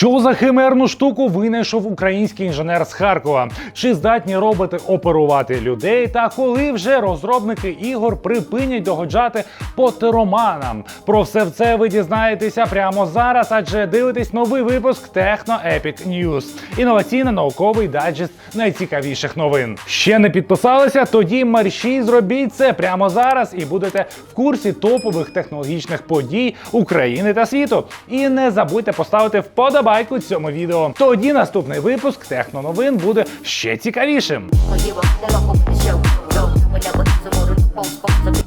Що за химерну штуку винайшов український інженер з Харкова? Чи здатні роботи оперувати людей? Та коли вже розробники ігор припинять догоджати потероманам? Про все це ви дізнаєтеся прямо зараз, адже дивитесь новий випуск Techno Epic News. Інноваційно-науковий даджест найцікавіших новин. Ще не підписалися? Тоді марші зробіть це прямо зараз і будете в курсі топових технологічних подій України та світу. І не забудьте поставити вподобайку цьому відео. Тоді наступний випуск техноновин буде ще цікавішим.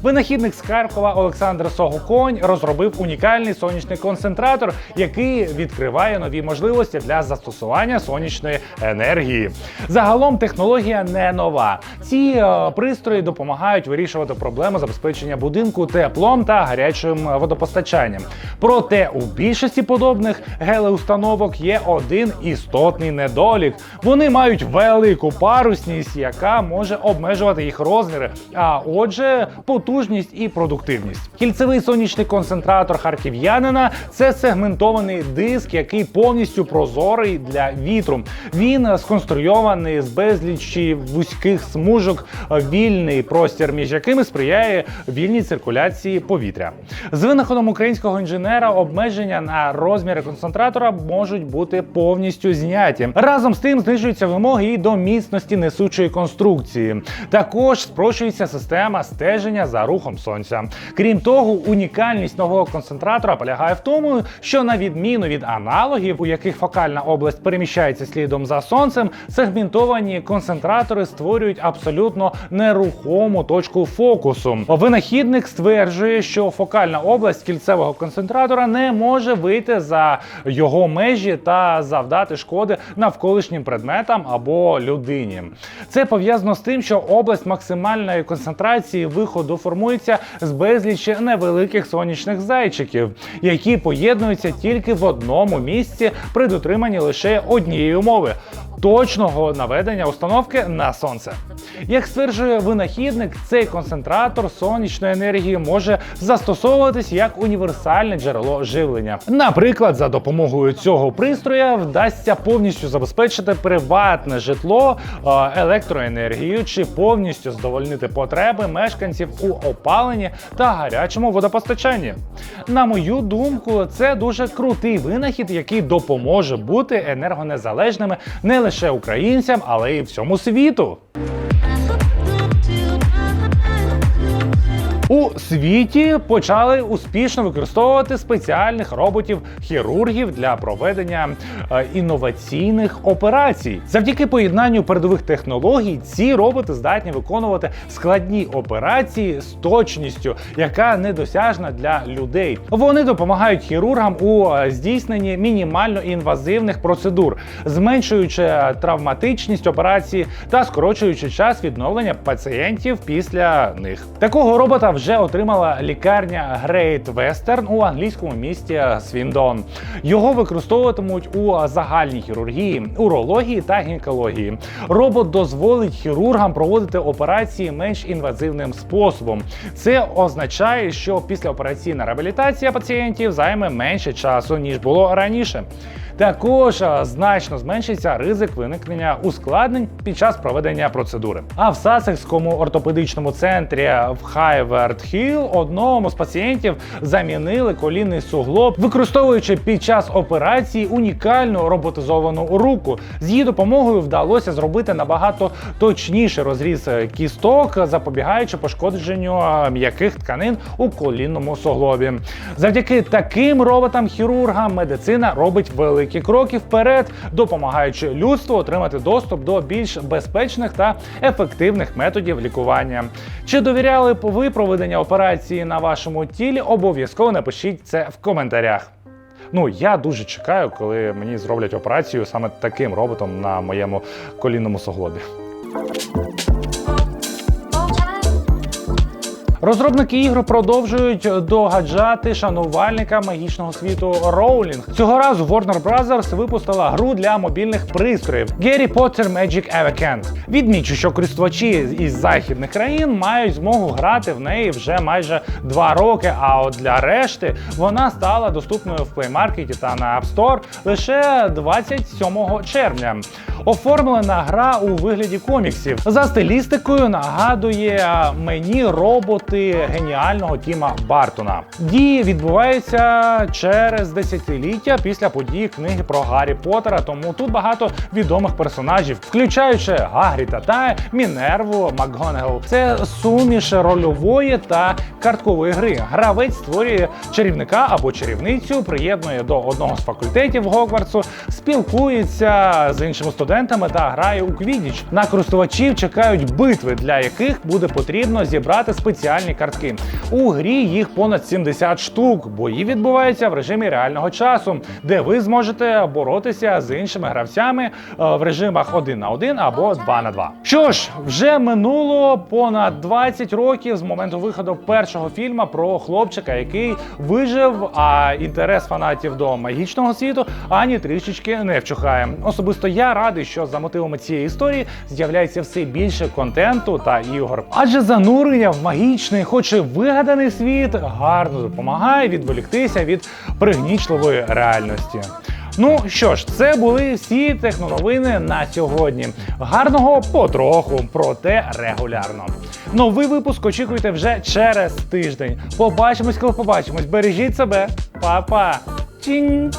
Винахідник з Харкова Олександр Согоконь розробив унікальний сонячний концентратор, який відкриває нові можливості для застосування сонячної енергії. Загалом технологія не нова. Ці е, пристрої допомагають вирішувати проблеми забезпечення будинку теплом та гарячим водопостачанням. Проте у більшості подобних гелеустановок є один істотний недолік. Вони мають велику парусність, яка може обмежувати їх розміри, а отже, потужність і продуктивність. Кільцевий сонячний концентратор харків'янина це сегментований диск, який повністю прозорий для вітру. Він сконструйований з безлічі вузьких смужок, вільний простір, між якими сприяє вільній циркуляції повітря. З винаходом українського інженера обмеження на розміри концентратора можуть бути повністю зняті. Разом з тим знижуються вимоги і до міцності несучої конструкції. Також спрощується система стеження за рухом сонця. Крім того, унікальність нового концентратора полягає в тому, що на відміну від аналогів, у яких фокальна область переміщається слідом за сонцем, сегментовані концентратори створюють абсолютно нерухому точку фокусу. Винахідник стверджує, що фокальна область кільцевого концентратора не може вийти за його межі та завдати шкоди навколишнім предметам або людині. Це пов'язано з тим, що область максимальної концентрації виходу формується з безлічі невеликих сонячних зайчиків, які поєднуються тільки в одному місці при дотриманні лише однієї умови. Точного наведення установки на сонце. Як стверджує винахідник, цей концентратор сонячної енергії може застосовуватись як універсальне джерело живлення. Наприклад, за допомогою цього пристроя вдасться повністю забезпечити приватне житло електроенергією чи повністю задовольнити потреби мешканців у опаленні та гарячому водопостачанні. На мою думку, це дуже крутий винахід, який допоможе бути енергонезалежними не лише українцям, але й всьому світу. У світі почали успішно використовувати спеціальних роботів-хірургів для проведення е, інноваційних операцій. Завдяки поєднанню передових технологій ці роботи здатні виконувати складні операції з точністю, яка недосяжна для людей. Вони допомагають хірургам у е, здійсненні мінімально інвазивних процедур, зменшуючи е, травматичність операції та скорочуючи час відновлення пацієнтів після них. Такого робота вже отримала лікарня Great Western у англійському місті Свіндон. Його використовуватимуть у загальній хірургії, урології та гінекології. Робот дозволить хірургам проводити операції менш інвазивним способом. Це означає, що післяопераційна реабілітація пацієнтів займе менше часу ніж було раніше. Також значно зменшиться ризик виникнення ускладнень під час проведення процедури. А в Сасекському ортопедичному центрі в Хайверд Хіл одному з пацієнтів замінили колінний суглоб, використовуючи під час операції унікальну роботизовану руку. З її допомогою вдалося зробити набагато точніший розріз кісток, запобігаючи пошкодженню м'яких тканин у колінному суглобі. Завдяки таким роботам-хірургам медицина робить великі кроки вперед, допомагаючи людству отримати доступ до більш безпечних та ефективних методів лікування. Чи довіряли б ви проведення операції на вашому тілі? Обов'язково напишіть це в коментарях. Ну, я дуже чекаю, коли мені зроблять операцію саме таким роботом на моєму колінному суглобі. Розробники ігри продовжують догаджати шанувальника магічного світу Rowling. Цього разу Warner Bros. випустила гру для мобільних пристроїв Harry Potter Magic Awakened. Відмічу, що користувачі із західних країн мають змогу грати в неї вже майже два роки. А от для решти вона стала доступною в Play Market та на App Store лише 27 червня. Оформлена гра у вигляді коміксів. За стилістикою нагадує мені роботи геніального Тіма Бартона. Дії відбуваються через десятиліття після подій книги про Гаррі Поттера, тому тут багато відомих персонажів, включаючи Гагріта та Мінерву Макгонегал. Це суміш рольової та карткової гри. Гравець створює чарівника або чарівницю, приєднує до одного з факультетів Гогвартсу, спілкується з іншими студентами та грає у квідіч. На користувачів чекають битви, для яких буде потрібно зібрати спеціальні картки. У грі їх понад 70 штук. Бої відбуваються в режимі реального часу, де ви зможете боротися з іншими гравцями е, в режимах 1 на 1 або 2 на 2. Що ж, вже минуло понад 20 років з моменту виходу першого фільму про хлопчика, який вижив, а інтерес фанатів до магічного світу ані трішечки не вчухає. Особисто я радий, що за мотивами цієї історії з'являється все більше контенту та ігор. Адже занурення в магічний, хоч і вигаданий світ, гарно допомагає відволіктися від пригнічливої реальності. Ну що ж, це були всі техноновини на сьогодні. Гарного потроху, проте регулярно. Новий випуск очікуйте вже через тиждень. Побачимось, коли побачимось. Бережіть себе, Па-па! Чінь!